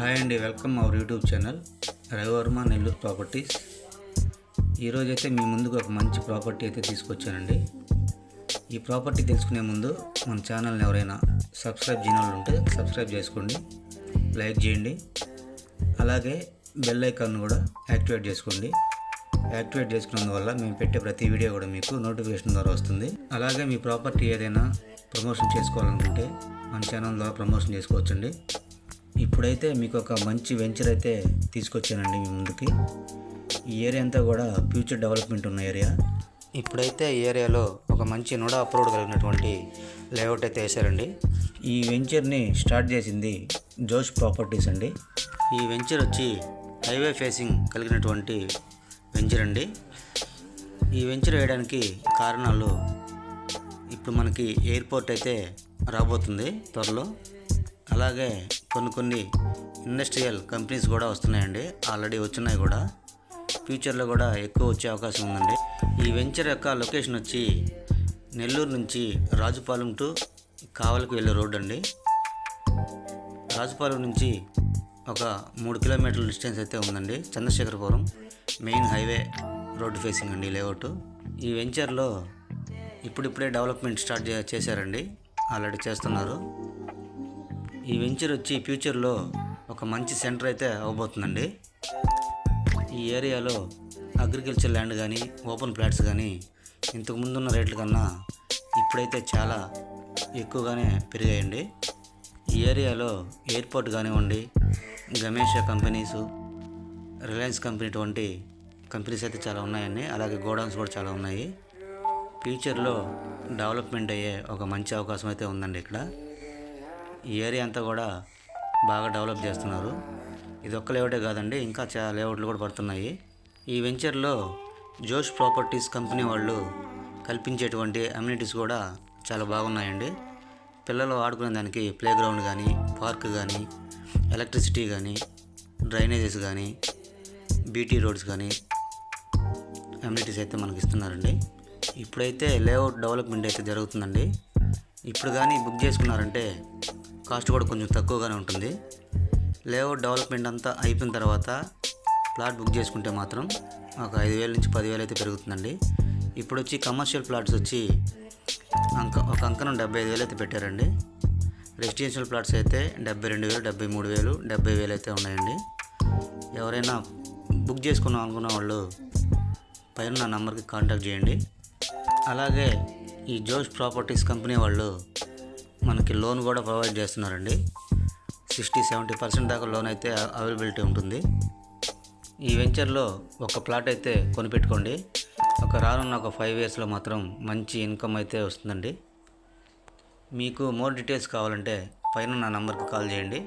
Hi అండి welcome our YouTube channel Ravivarma Nellore properties. ఈరోజైతే మీ ముందుకు ఒక మంచి ప్రాపర్టీ అయితే తీసుకొచ్చానండి. ఈ ప్రాపర్టీ తెలుసుకునే ముందు మన ఛానల్ని ఎవరైనా సబ్స్క్రైబ్ చేయని వాళ్ళు ఉంటే సబ్స్క్రైబ్ చేసుకోండి లైక్ చేయండి అలాగే బెల్ ఐకాన్ కూడా యాక్టివేట్ చేసుకోండి. యాక్టివేట్ చేసుకున్నందువల్ల మేము పెట్టే ప్రతి వీడియో కూడా మీకు నోటిఫికేషన్ ద్వారా వస్తుంది. అలాగే మీ ప్రాపర్టీ ఏదైనా ప్రమోషన్ చేసుకోవాలనుకుంటే మన ఛానల్ ద్వారా ప్రమోషన్ చేసుకోవచ్చండి. ఇప్పుడైతే మీకు ఒక మంచి వెంచర్ అయితే తీసుకొచ్చానండి మీ ముందుకి. ఈ ఏరియా అంతా కూడా ఫ్యూచర్ డెవలప్మెంట్ ఉన్న ఏరియా ఇప్పుడైతే ఈ ఏరియాలో ఒక మంచి నోడా అప్రూవ్డ్ కలిగినటువంటి లేఅవుట్ అయితే వేశారండి. ఈ వెంచర్ని స్టార్ట్ చేసింది జోష్ ప్రాపర్టీస్ అండి. ఈ వెంచర్ వచ్చి హైవే ఫేసింగ్ కలిగినటువంటి వెంచర్ అండి. ఈ వెంచర్ వేయడానికి కారణాలు ఇప్పుడు మనకి ఎయిర్పోర్ట్ అయితే రాబోతుంది త్వరలో. అలాగే కొన్ని కొన్ని ఇండస్ట్రియల్ కంపెనీస్ కూడా వస్తున్నాయండి. ఆల్రెడీ వచ్చినాయి కూడా. ఫ్యూచర్లో కూడా ఎక్కువ వచ్చే అవకాశం ఉందండి. ఈ వెంచర్ యొక్క లొకేషన్ వచ్చి నెల్లూరు నుంచి రాజుపాలెం టు కావలకు వెళ్ళే రోడ్ అండి. రాజుపాలెం నుంచి ఒక మూడు కిలోమీటర్ల డిస్టెన్స్ అయితే ఉందండి. Chandrasekharapuram main highway road facing అండి లేఅవుట్ ఈ వెంచర్లో ఇప్పుడిప్పుడే డెవలప్మెంట్ స్టార్ట్ చేశారండి. ఆల్రెడీ చేస్తున్నారు. ఈ వెంచర్ వచ్చి ఫ్యూచర్లో ఒక మంచి సెంటర్ అయితే అవ్వబోతుందండి ఈ ఏరియాలో అగ్రికల్చర్ ల్యాండ్ కానీ ఓపెన్ ప్లాట్స్ కానీ ఇంతకు ముందున్న రేట్ల కన్నా ఇప్పుడైతే చాలా ఎక్కువగానే పెరిగాయండి. ఈ ఏరియాలో ఎయిర్పోర్ట్ కానివ్వండి గమేష కంపెనీసు రిలయన్స్ కంపెనీ వంటి కంపెనీస్ అయితే చాలా ఉన్నాయండి. అలాగే గోడౌన్స్ కూడా చాలా ఉన్నాయి. ఫ్యూచర్లో డెవలప్మెంట్ అయ్యే ఒక మంచి అవకాశం అయితే ఉందండి ఇక్కడ. ఈ ఏరియా అంతా కూడా బాగా డెవలప్ చేస్తున్నారు. ఇది ఒక్క లేఅవుటే కాదండి ఇంకా చాలా లేఅవుట్లు కూడా పడుతున్నాయి. ఈ వెంచర్లో జోష్ ప్రాపర్టీస్ కంపెనీ వాళ్ళు కల్పించేటువంటి అమ్యూనిటీస్ కూడా చాలా బాగున్నాయండి. పిల్లలు ఆడుకునే దానికి ప్లే గ్రౌండ్ కానీ పార్క్ కానీ ఎలక్ట్రిసిటీ కానీ డ్రైనేజెస్ కానీ బీటీ రోడ్స్ కానీ అమ్యూనిటీస్ అయితే మనకి ఇస్తున్నారండి ఇప్పుడైతే లేఅవుట్ డెవలప్మెంట్ అయితే జరుగుతుందండి. ఇప్పుడు కానీ బుక్ చేసుకున్నారంటే కాస్ట్ కూడా కొంచెం తక్కువగానే ఉంటుంది. లేఅవుట్ డెవలప్మెంట్ అంతా అయిపోయిన తర్వాత ప్లాట్ బుక్ చేసుకుంటే మాత్రం ఒక ఐదు వేల నుంచి పదివేలు అయితే పెరుగుతుందండి. ఇప్పుడు వచ్చి కమర్షియల్ ప్లాట్స్ వచ్చి అంక ఒక అంకనం డెబ్బై ఐదు వేలు అయితే పెట్టారండి. రెసిడెన్షియల్ ప్లాట్స్ అయితే డెబ్బై రెండు వేలు డెబ్బై మూడు వేలు డెబ్బై వేలు అయితే ఉన్నాయండి. ఎవరైనా బుక్ చేసుకున్నాం అనుకున్న వాళ్ళు పైన నా నంబర్కి కాంటాక్ట్ చేయండి. అలాగే ఈ జోష్ ప్రాపర్టీస్ కంపెనీ వాళ్ళు మనకి లోన్ కూడా ప్రొవైడ్ చేస్తున్నారండి. సిక్స్టీ సెవెంటీ పర్సెంట్ దాకా లోన్ అయితే అవైలబిలిటీ ఉంటుంది. ఈ వెంచర్లో ఒక ప్లాట్ అయితే కొనిపెట్టుకోండి. ఒక రానున్న ఒక ఫైవ్ ఇయర్స్లో మాత్రం మంచి ఇన్కమ్ అయితే వస్తుందండి. మీకు మోర్ డీటెయిల్స్ కావాలంటే పైన నా నంబర్కి కాల్ చేయండి.